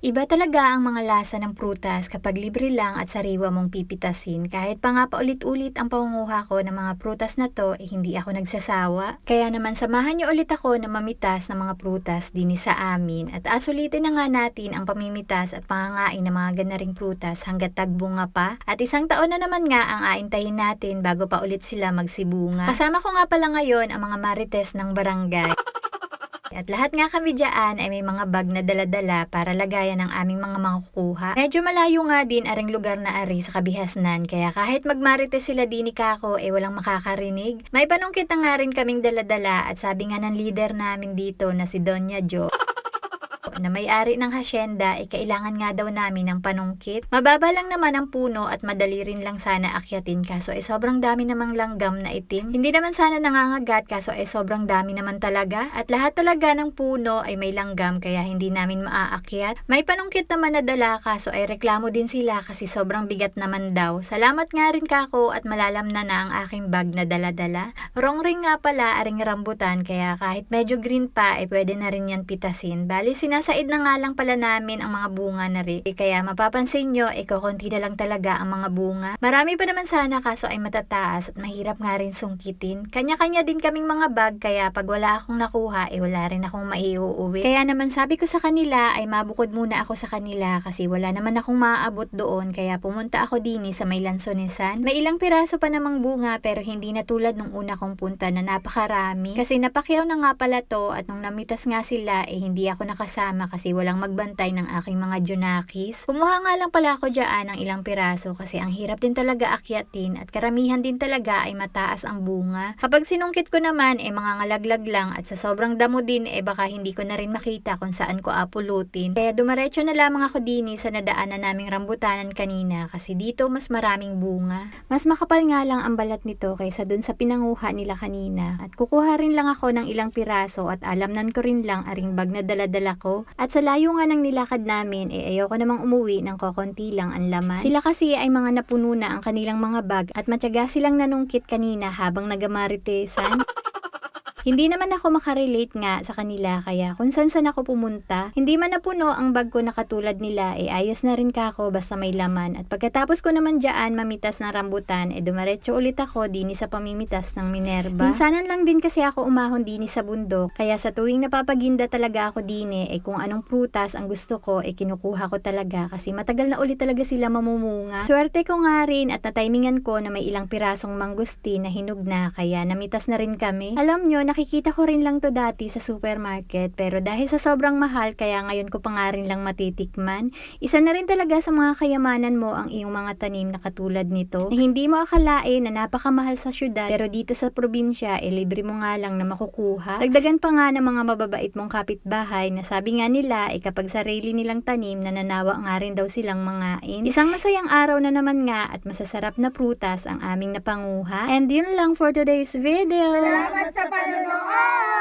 Iba talaga ang mga lasa ng prutas kapag libre lang at sariwa mong pipitasin. Kahit pa nga paulit-ulit ang pangunguha ko ng mga prutas na to, eh, hindi ako nagsasawa. Kaya naman samahan niyo ulit ako na mamitas ng mga prutas din sa amin. At asulitin na nga natin ang pamimitas at pangangain ng mga ganaring prutas hanggat tagbunga pa. At isang taon na naman nga ang aintayin natin bago pa ulit sila magsibunga. Kasama ko nga pala ngayon ang mga marites ng barangay. At lahat nga kami dyan ay may mga bag na daladala para lagayan ng aming mga makukuha. Medyo malayo nga din aring lugar na ari sa kabihasnan kaya kahit magmarites sila din ni Kako eh walang makakarinig. May panungkit na nga rin kaming daladala at sabi nga ng leader namin dito na si Donya Jo na may-ari ng hasyenda ay kailangan nga daw namin ng panungkit. Mababa lang naman ang puno at madali rin lang sana akyatin kaso ay sobrang dami namang langgam na itim. Hindi naman sana nangangagat kaso ay sobrang dami naman talaga at lahat talaga ng puno ay may langgam kaya hindi namin maaakyat. May panungkit naman na dala kaso ay reklamo din sila kasi sobrang bigat naman daw. Salamat nga rin kako at malalam na na ang aking bag na dala-dala. Wrong ring nga pala aring rambutan kaya kahit medyo green pa ay pwede na rin yan pitasin. Bali sinasaid na nga lang pala namin ang mga bunga na rin. Eh, Kaya mapapansin nyo, eh kukunti na lang talaga ang mga bunga. Marami pa naman sana kaso ay matataas at mahirap nga rin sungkitin. Kanya-kanya din kaming mga bag kaya pag wala akong nakuha, eh wala rin akong maiuuwi. Kaya naman sabi ko sa kanila ay mabukod muna ako sa kanila kasi wala naman akong maaabot doon kaya pumunta ako din sa may lansonisan. May ilang piraso pa namang bunga pero hindi na tulad nung una kong punta na napakarami. Kasi napakyaw na nga pala to at nung namitas nga sila eh hindi ako nakasama kasi walang magbantay ng aking mga junakis. Kumuha nga lang pala ako dyan ng ilang piraso kasi ang hirap din talaga akyatin at karamihan din talaga ay mataas ang bunga. Kapag sinungkit ko naman eh mga ngalaglag lang at sa sobrang damo din eh baka hindi ko na rin makita kung saan ko apulutin. Kaya dumaretso na lamang ako din sa nadaanan naming rambutanan kanina kasi dito mas maraming bunga. Mas makapal nga lang ang balat nito kaysa dun sa pinanguha nila kanina. At kukuha rin lang ako ng ilang piraso at alamnan ko rin lang aring bag na daladala ko. At sa layo nga ng nilakad namin, eh ayoko namang umuwi ng kokonti lang ang laman. Sila kasi ay mga napuno na ang kanilang mga bag at matyaga silang nanungkit kanina habang nagamaritesan. Hindi naman ako makarelate nga sa kanila kaya kung saan saan ako pumunta, hindi man napuno ang bag ko na katulad nila, eh ayos na rin ka ako basta may laman. At pagkatapos ko naman dyan mamitas ng rambutan, eh dumaretso ulit ako dini sa pamimitas ng Minerva. Minsanan lang din kasi ako umahon dini sa bundok, kaya sa tuwing napapaginda talaga ako dini, eh kung anong prutas ang gusto ko, eh kinukuha ko talaga kasi matagal na ulit talaga sila mamumunga. Swerte ko nga rin at natimingan ko na may ilang pirasong mangustin na hinog na, kaya namitas na rin kami. Alam nyo, nakikita ko rin lang to dati sa supermarket pero dahil sa sobrang mahal kaya ngayon ko pa nga rin lang matitikman. Isa na rin talaga sa mga kayamanan mo ang iyong mga tanim na katulad nito na hindi mo akalain na napakamahal sa syudad pero dito sa probinsya eh libre mo nga lang na makukuha. Dagdagan pa nga ng mga mababait mong kapitbahay na sabi nga nila eh kapag sarili nilang tanim nananawa nga rin daw silang mangain. Isang masayang araw na naman nga at masasarap na prutas ang aming napanguha. And yun lang for today's video. Salamat sa panonood! যেন আর